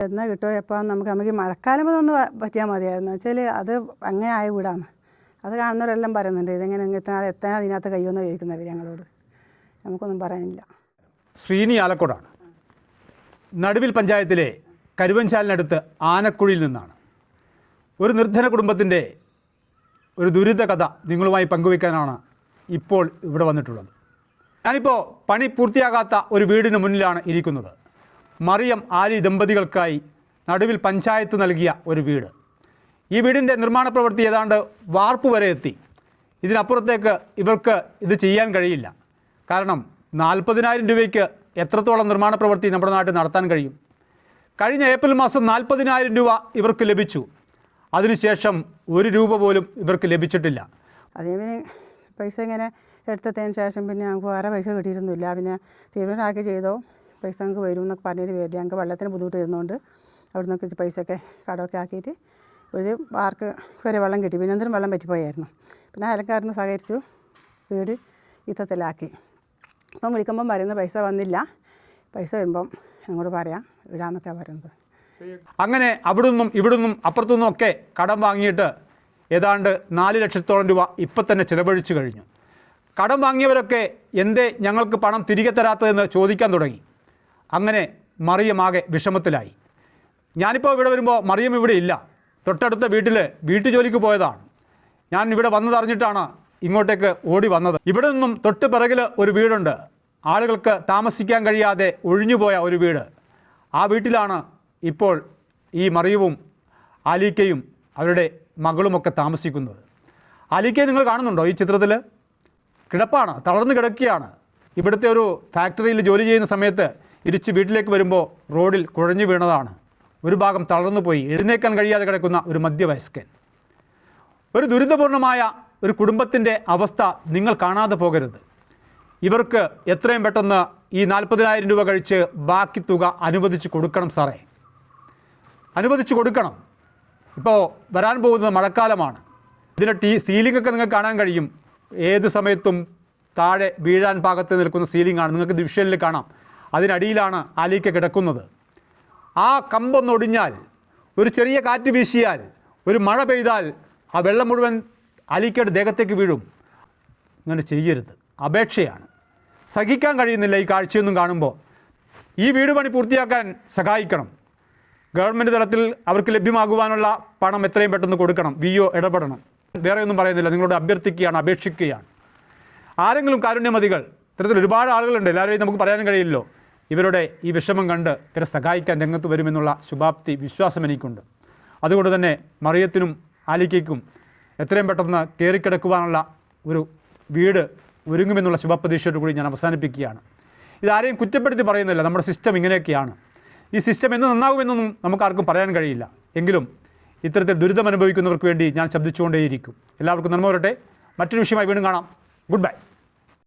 എന്നാ കിട്ടുമോ എപ്പോൾ നമുക്ക് നമുക്ക് മഴക്കാലം ഒന്ന് പറ്റിയാൽ മതിയായിരുന്നു. വെച്ചാൽ അത് അങ്ങനെ ആയ വീടാണ്. അത് കാണുന്നവരെല്ലാം പറയുന്നുണ്ട് ഇതെങ്ങനെ എത്താൻ എത്താൻ അതിനകത്ത് കഴിയുമെന്ന് ചോദിക്കുന്നവർ ഞങ്ങളോട്. നമുക്കൊന്നും പറയാനില്ല. ശ്രീനി ആലക്കോടാണ്. നടുവിൽ പഞ്ചായത്തിലെ കരുവഞ്ചാലിനടുത്ത് ആനക്കുഴിയിൽ നിന്നാണ്. ഒരു നിർദ്ധന കുടുംബത്തിന്റെ ഒരു ദുരിത കഥ നിങ്ങളുമായി പങ്കുവയ്ക്കാനാണ് ഇപ്പോൾ ഇവിടെ വന്നിട്ടുള്ളത്. ഞാനിപ്പോൾ പണി പൂർത്തിയാകാത്ത ഒരു വീടിന് മുന്നിലാണ് ഇരിക്കുന്നത്. മറിയം ആലി ദമ്പതികൾക്കായി നടുവിൽ പഞ്ചായത്ത് നൽകിയ ഒരു വീട്. ഈ വീടിന്റെ നിർമ്മാണ പ്രവൃത്തി ഏതാണ്ട് വാർപ്പ് വരെ എത്തി. ഇതിനപ്പുറത്തേക്ക് ഇവർക്ക് ഇത് ചെയ്യാൻ കഴിയില്ല. കാരണം നാൽപ്പതിനായിരം രൂപയ്ക്ക് എത്രത്തോളം നിർമ്മാണ പ്രവൃത്തി നമ്മുടെ നാട്ടിൽ നടത്താൻ കഴിയും? കഴിഞ്ഞ ഏപ്രിൽ മാസം നാൽപ്പതിനായിരം രൂപ ഇവർക്ക് ലഭിച്ചു. അതിനുശേഷം ഒരു രൂപ പോലും ഇവർക്ക് ലഭിച്ചിട്ടില്ല. അതേ പൈസ ഇങ്ങനെ എടുത്തതിന് ശേഷം പിന്നെ ഞങ്ങൾക്ക് വേറെ പൈസ കിട്ടിയിരുന്നില്ല. പിന്നെ തീരുമാനമാക്കി ചെയ്തോ? പൈസ ഞങ്ങൾക്ക് വരും എന്നൊക്കെ പറഞ്ഞിട്ട് വരില്ല ഞങ്ങൾക്ക് വെള്ളത്തിന് ബുദ്ധിമുട്ട് വരുന്നതുകൊണ്ട് അവിടെ നിന്നൊക്കെ പൈസയൊക്കെ കടമൊക്കെ ആക്കിയിട്ട് ഒരു ആർക്ക് വരെ വെള്ളം കിട്ടി. പിന്നെ എന്തിനും വെള്ളം പറ്റിപ്പോയായിരുന്നു. പിന്നെ അയൽക്കാരന് സഹകരിച്ചു. വീട് ഇത്തത്തിലാക്കി ഇപ്പം വിളിക്കുമ്പം വരുന്ന പൈസ വന്നില്ല. പൈസ വരുമ്പം ഞങ്ങളോട് പറയാം. ഇടാന്നൊക്കെയാണ് പറയുന്നത്. അങ്ങനെ അവിടുന്നും ഇവിടുന്നും അപ്പുറത്തുനിന്നും ഒക്കെ കടം വാങ്ങിയിട്ട് ഏതാണ്ട് നാല് ലക്ഷത്തോളം രൂപ ഇപ്പം തന്നെ ചിലവഴിച്ചു കഴിഞ്ഞു. കടം വാങ്ങിയവരൊക്കെ എന്തേ ഞങ്ങൾക്ക് പണം തിരികെ തരാത്തതെന്ന് ചോദിക്കാൻ തുടങ്ങി. അങ്ങനെ മറിയമാകെ വിഷമത്തിലായി. ഞാനിപ്പോൾ ഇവിടെ വരുമ്പോൾ മറിയം ഇവിടെ ഇല്ല. തൊട്ടടുത്ത വീട്ടിൽ വീട്ടു ജോലിക്ക് പോയതാണ്. ഞാൻ ഇവിടെ വന്നതറിഞ്ഞിട്ടാണ് ഇങ്ങോട്ടേക്ക് ഓടി വന്നത്. ഇവിടെ നിന്നും തൊട്ട് പിറകിൽ ഒരു വീടുണ്ട്. ആളുകൾക്ക് താമസിക്കാൻ കഴിയാതെ ഒഴിഞ്ഞുപോയ ഒരു വീട്. ആ വീട്ടിലാണ് ഇപ്പോൾ ഈ മറിയവും ആലിക്കയും അവരുടെ മകളുമൊക്കെ താമസിക്കുന്നത്. ആലിക്കയെ നിങ്ങൾ കാണുന്നുണ്ടോ ഈ ചിത്രത്തിൽ കിടപ്പാണ് തളർന്നു കിടക്കുകയാണ്. ഇവിടുത്തെ ഒരു ഫാക്ടറിയിൽ ജോലി ചെയ്യുന്ന സമയത്ത് തിരിച്ച് വീട്ടിലേക്ക് വരുമ്പോൾ റോഡിൽ കുഴഞ്ഞു വീണതാണ്. ഒരു ഭാഗം തളർന്നു പോയി. എഴുന്നേക്കാൻ കഴിയാതെ കിടക്കുന്ന ഒരു മധ്യവയസ്കൻ. ഒരു ദുരിതപൂർണമായ ഒരു കുടുംബത്തിന്റെ അവസ്ഥ നിങ്ങൾ കാണാതെ പോകരുത്. ഇവർക്ക് എത്രയും പെട്ടെന്ന് ഈ നാൽപ്പതിനായിരം രൂപ കഴിച്ച് ബാക്കി തുക അനുവദിച്ച് കൊടുക്കണം സാറേ. അനുവദിച്ച് കൊടുക്കണം. ഇപ്പോൾ വരാൻ പോകുന്നത് മഴക്കാലമാണ്. ഇതിന്റെ ടീ സീലിംഗ് ഒക്കെ നിങ്ങൾക്ക് കാണാൻ കഴിയും. ഏത് സമയത്തും താഴെ വീഴാൻ പാകത്ത് നിൽക്കുന്ന സീലിംഗ് ആണ്. നിങ്ങൾക്ക് ദിവിഷനിൽ കാണാം. അതിനടിയിലാണ് ആലിക്ക കിടക്കുന്നത്. ആ കമ്പൊന്നൊടിഞ്ഞാൽ ഒരു ചെറിയ കാറ്റ് വീശിയാൽ ഒരു മഴ പെയ്താൽ ആ വെള്ളം മുഴുവൻ അലിക്കയുടെ ദേഹത്തേക്ക് വീഴും. അങ്ങനെ ചെയ്യരുത്. അപേക്ഷയാണ്. സഹിക്കാൻ കഴിയുന്നില്ല ഈ കാഴ്ചയൊന്നും കാണുമ്പോൾ. ഈ വീട് പണി പൂർത്തിയാക്കാൻ സഹായിക്കണം. ഗവൺമെന്റ് തലത്തിൽ അവർക്ക് ലഭ്യമാകുവാനുള്ള പണം എത്രയും പെട്ടെന്ന് കൊടുക്കണം. വി ഒ ഇടപെടണം. വേറെ ഒന്നും പറയുന്നില്ല. നിങ്ങളോട് അഭ്യർത്ഥിക്കുകയാണ് അപേക്ഷിക്കുകയാണ്. ആരെങ്കിലും കാരുണ്യമതികൾ ഇത്തരത്തിൽ ഒരുപാട് ആളുകളുണ്ട്. എല്ലാവരെയും നമുക്ക് പറയാൻ കഴിയില്ലല്ലോ. ഇവരുടെ ഈ വിഷമം കണ്ട് ഇവരെ സഹായിക്കാൻ രംഗത്ത് വരുമെന്നുള്ള ശുഭാപ്തി വിശ്വാസം എനിക്കുണ്ട്. അതുകൊണ്ട് തന്നെ മറിയത്തിനും ആലിക്കയ്ക്കും എത്രയും പെട്ടെന്ന് കയറിക്കിടക്കുവാനുള്ള ഒരു വീട് ഒരുങ്ങുമെന്നുള്ള ശുഭപ്രതീക്ഷയോട് കൂടി ഞാൻ അവസാനിപ്പിക്കുകയാണ്. ഇതാരെയും കുറ്റപ്പെടുത്തി പറയുന്നില്ല. നമ്മുടെ സിസ്റ്റം ഇങ്ങനെയൊക്കെയാണ്. ഈ സിസ്റ്റം എന്ന് നന്നാകുമെന്നൊന്നും നമുക്ക് ആർക്കും പറയാൻ കഴിയില്ല. എങ്കിലും ഇത്തരത്തിൽ ദുരിതം അനുഭവിക്കുന്നവർക്ക് വേണ്ടി ഞാൻ ശബ്ദിച്ചുകൊണ്ടേയിരിക്കും. എല്ലാവർക്കും നന്മ വരട്ടെ. മറ്റൊരു വിഷയമായി വീണ്ടും കാണാം. Good bye